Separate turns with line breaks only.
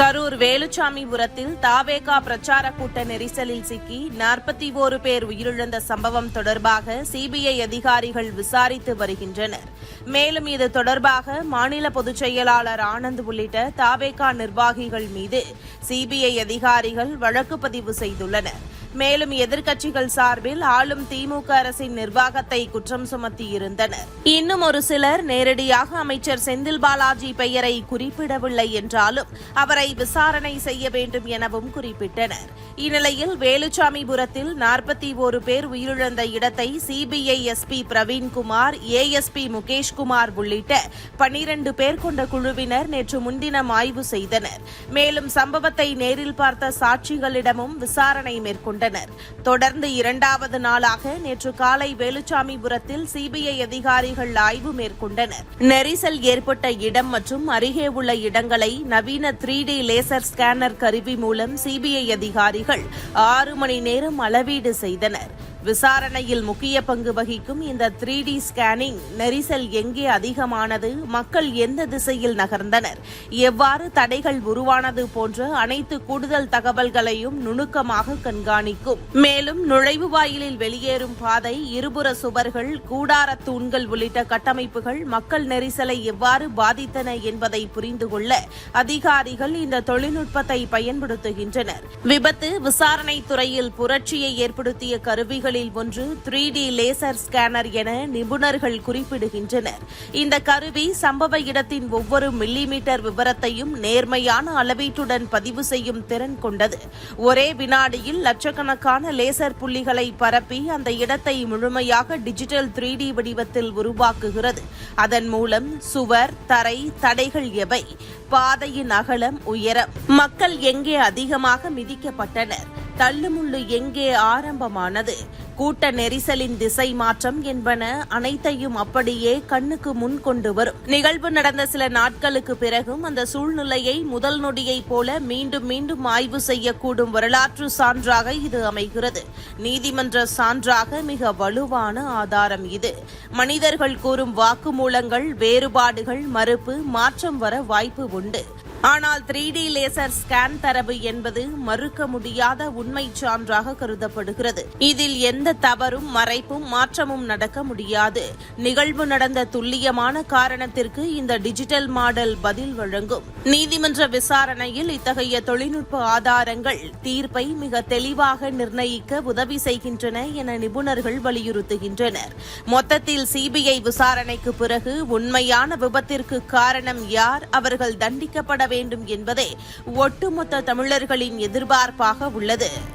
கரூர் வேலுச்சாமிபுரத்தில் தாவேகா பிரச்சார கூட்ட நெரிசலில் சிக்கி நாற்பத்தி ஓரு பேர் உயிரிழந்த சம்பவம் தொடர்பாக சிபிஐ அதிகாரிகள் விசாரித்து வருகின்றனர். மேலும் இது தொடர்பாக மாநில பொதுச் செயலாளர் ஆனந்த் உள்ளிட்ட தாவேகா நிர்வாகிகள் மீது சிபிஐ அதிகாரிகள் வழக்கு பதிவு செய்துள்ளனர். மேலும் எதிர்க்கட்சிகள் சார்பில் ஆளும் திமுக அரசின் நிர்வாகத்தை குற்றம் சுமத்தியிருந்தனர் இன்னும் ஒரு சிலர் நேரடியாக அமைச்சர் செந்தில் பாலாஜி பெயரை குறிப்பிடவில்லை என்றாலும் அவரை விசாரணை செய்ய வேண்டும் எனவும் குறிப்பிட்டனர். இந்நிலையில் வேலுச்சாமிபுரத்தில் நாற்பத்தி ஒரு பேர் உயிரிழந்த இடத்தை CBI SP Praveenkumar ASP Mukeshkumar உள்ளிட்ட பனிரண்டு பேர் கொண்ட குழுவினர் நேற்று முன்தினம் ஆய்வு செய்தனர். மேலும் சம்பவத்தை நேரில் பார்த்த சாட்சிகளிடமும் விசாரணை மேற்கொண்டனர். தொடர்ந்து இரண்டாவது நாளாக நேற்று காலை வேலுச்சாமிபுரத்தில் சிபிஐ அதிகாரிகள் ஆய்வு மேற்கொண்டனர். நெரிசல் ஏற்பட்ட இடம் மற்றும் அருகே உள்ள இடங்களை நவீன த்ரீ டி லேசர் ஸ்கேனர் கருவி மூலம் சிபிஐ அதிகாரிகள் ஆறு மணி நேரம் அளவீடு செய்தனர். விசாரணையில் முக்கிய பங்கு வகிக்கும் இந்த த்ரீ டி ஸ்கேனிங் நெரிசல் எங்கே அதிகமானது மக்கள் எந்த திசையில் நகர்ந்தனர் எவ்வாறு தடைகள் உருவானது போன்ற அனைத்து கூடுதல் தகவல்களையும் நுணுக்கமாக கண்காணிக்கும். மேலும் நுழைவு வாயிலில் வெளியேறும் பாதை இருபுற சுவர்கள் கூடார தூண்கள் உள்ளிட்ட கட்டமைப்புகள் மக்கள் நெரிசலை எவ்வாறு பாதித்தன என்பதை புரிந்து கொள்ள அதிகாரிகள் இந்த தொழில்நுட்பத்தை பயன்படுத்துகின்றனர். விபத்து விசாரணை துறையில் புரட்சியை ஏற்படுத்திய கருவிகளில் ஒன்று த்ரீ டி லேசர் ஸ்கேனர் என நிபுணர்கள் குறிப்பிடுகின்றனர். இந்த கருவி சம்பவ இடத்தின் ஒவ்வொரு மில்லிமீட்டர் விவரத்தையும் நேர்மையான அளவீட்டுடன் பதிவு செய்யும் திறன் கொண்டது. ஒரே வினாடியில் லட்சக்கணக்கான லேசர் புள்ளிகளை பரப்பி அந்த இடத்தை முழுமையாக டிஜிட்டல் த்ரீ டி வடிவத்தில் உருவாக்குகிறது. அதன் மூலம் சுவர் தரை தடைகள் எவை பாதையின் அகலம் உயரம் மக்கள் எங்கே அதிகமாக மிதிக்கப்பட்டனர் தள்ளுமுள்ளு எங்கே ஆரம்பமானது கூட்ட நெரிசலின் திசை மாற்றம் என்பன அனைத்தையும் அப்படியே கண்ணுக்கு முன் கொண்டு வரும். நிகழ்வு நடந்த சில நாட்களுக்கு பிறகும் அந்த சூழ்நிலையை முதல் நொடியைப் போல மீண்டும் மீண்டும் ஆய்வு செய்யக்கூடும் வரலாற்று சான்றாக இது அமைகிறது. நீதிமன்ற சான்றாக மிக வலுவான ஆதாரம் இது. மனிதர்கள் கூறும் வாக்குமூலங்கள் வேறுபாடுகள் மறுப்பு மாற்றம் வர வாய்ப்பு உண்டு. ஆனால் த்ரீ டி லேசர் ஸ்கேன் தரவு என்பது மறுக்க முடியாத உண்மை சான்றாக கருதப்படுகிறது. இதில் எந்த தவறும் மறைப்பும் மாற்றமும் நடக்க முடியாது. நிகழ்வு நடந்த துல்லியமான காரணத்திற்கு இந்த டிஜிட்டல் மாடல் பதில் வழங்கும். நீதிமன்ற விசாரணையில் இத்தகைய தொழில்நுட்ப ஆதாரங்கள் தீர்ப்பை மிக தெளிவாக நிர்ணயிக்க உதவி செய்கின்றன என நிபுணர்கள் வலியுறுத்துகின்றனர். மொத்தத்தில் சிபிஐ விசாரணைக்கு பிறகு உண்மையான விபத்திற்கு காரணம் யார்? அவர்கள் தண்டிக்கப்பட வேண்டும் என்பதே ஒட்டுமொத்த தமிழர்களின் எதிர்பார்ப்பாக உள்ளது.